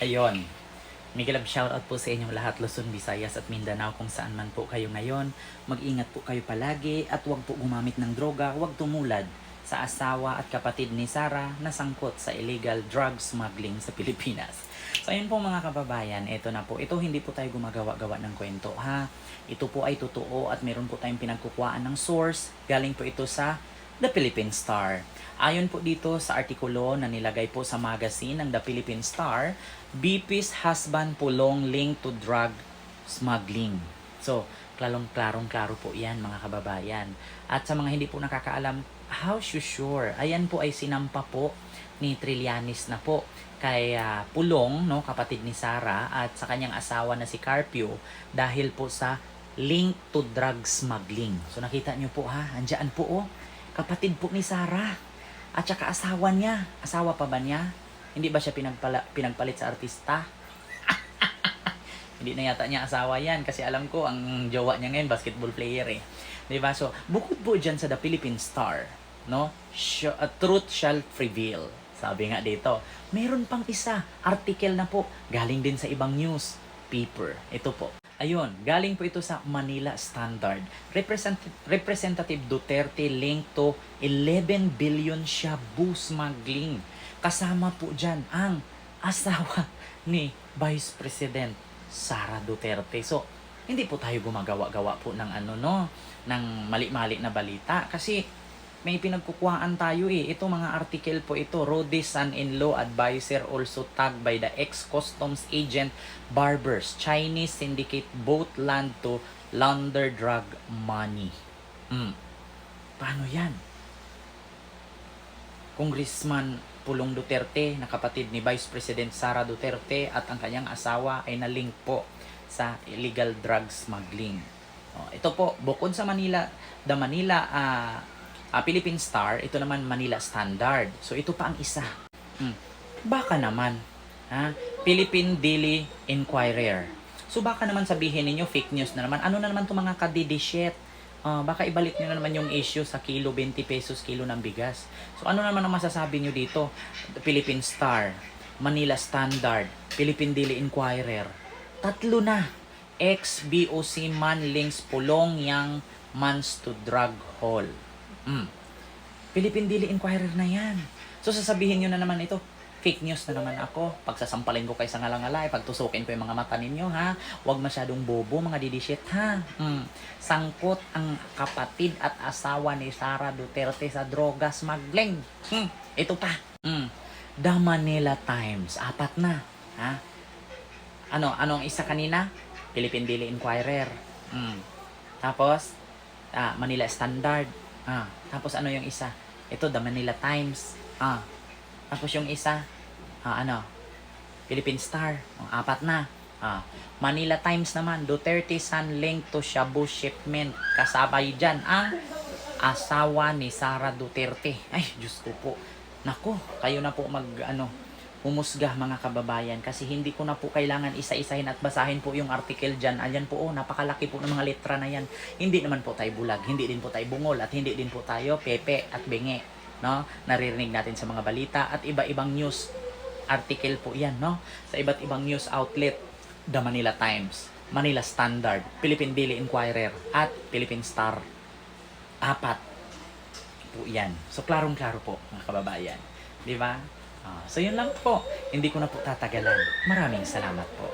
Ayun. Miguel Ab shoutout po sa inyong lahat, Luzon, Visayas at Mindanao kung saan man po kayo ngayon. Mag-ingat po kayo palagi at huwag po gumamit ng droga, huwag tumulad sa asawa at kapatid ni Sarah na sangkot sa illegal drug smuggling sa Pilipinas. So ayun po mga kababayan, ito na po. Ito hindi po tayo gumagawa-gawa ng kwento ha. Ito po ay totoo at meron po tayong pinagkukuhaan ng source. Galing po ito sa The Philippine Star. Ayon po dito sa artikulo na nilagay po sa magazine ng The Philippine Star, BP's husband pulong linked to drug smuggling. So, klarong-klarong-klaro po yan mga kababayan. At sa mga hindi po nakakaalam, how sure? Ayan po ay sinampa po ni Trillanes na po kay ah, Pulong, no, kapatid ni Sara at sa kanyang asawa na si Carpio dahil po sa link to drug smuggling. So nakita niyo po ha, andyan po oh, kapatid po ni Sara at saka asawa niya. Asawa pa ba niya? Hindi ba siya pinagpala, pinagpalit sa artista? Hindi na yata niya asawa yan kasi alam ko ang jowa niya ngayon basketball player eh. 'Di ba? So, bukod po diyan sa The Philippine Star, no? Sh- uh, truth shall prevail. Sabi nga dito. Meron pang isa, article na po, galing din sa ibang news paper. Ito po. Ayun, galing po ito sa Manila Standard. Representative, Representative Duterte linked to 11 billion shabu smuggling. Kasama po dyan ang asawa ni Vice President Sara Duterte. So, hindi po tayo gumagawa-gawa po ng ano no, ng mali-mali na balita kasi may pinagkukuhaan tayo eh. Ito mga article po ito, Rhodes son-in-law advisor also tagged by the ex-customs agent Barbers, Chinese syndicate both land to launder drug money. Hmm. Paano yan? Congressman Pulong Duterte na kapatid ni Vice President Sara Duterte at ang kanyang asawa ay nalink po sa illegal drug smuggling. Oh, ito po, bukod sa Manila, the Manila ah, ah, Philippine Star, ito naman Manila Standard. So ito pa ang isa. Hmm. Baka naman, ha? Philippine Daily Inquirer. So baka naman sabihin ninyo fake news na naman. Ano na naman 'tong mga kadidishit? Ah, baka ibalik nyo na naman yung issue sa kilo 20 pesos kilo ng bigas. So ano naman ang masasabi nyo dito? Philippine Star, Manila Standard, Philippine Daily Inquirer. Tatlo na. Ex-BOC man links pulong yang mans to drug haul. Mm. Philippine Daily Inquirer na yan. So sasabihin nyo na naman ito, fake news na naman ako. Pagsasampalin ko kay sa ngalangalay, pagtusukin ko yung mga mata ninyo, ha? Huwag masyadong bobo, mga didishit, ha? Mm. Sangkot ang kapatid at asawa ni Sara Duterte sa droga smuggling. Hmm. Ito pa. Mm. The Manila Times. Apat na. Ha? Ano? Anong isa kanina? Philippine Daily Inquirer. Mm. Tapos, ah, Manila Standard. Ah, tapos ano yung isa? Ito, The Manila Times. Ah, tapos yung isa, ah, ano? Philippine Star. Oh, apat na. Ah, Manila Times naman, Duterte San link to Shabu shipment. Kasabay dyan ang asawa ni Sara Duterte. Ay, Diyos ko po. Nako, kayo na po mag, ano, humusga mga kababayan kasi hindi ko na po kailangan isa-isahin at basahin po yung article dyan. Ayan po, oh, napakalaki po ng mga letra na yan. Hindi naman po tayo bulag, hindi din po tayo bungol at hindi din po tayo pepe at benge. No? Naririnig natin sa mga balita at iba-ibang news article po yan, no? Sa iba't ibang news outlet, The Manila Times, Manila Standard, Philippine Daily Inquirer, at Philippine Star. Apat po yan. So, klarong-klaro po, mga kababayan. Di ba? Ah, so, yun lang po. Hindi ko na po tatagalan. Maraming salamat po.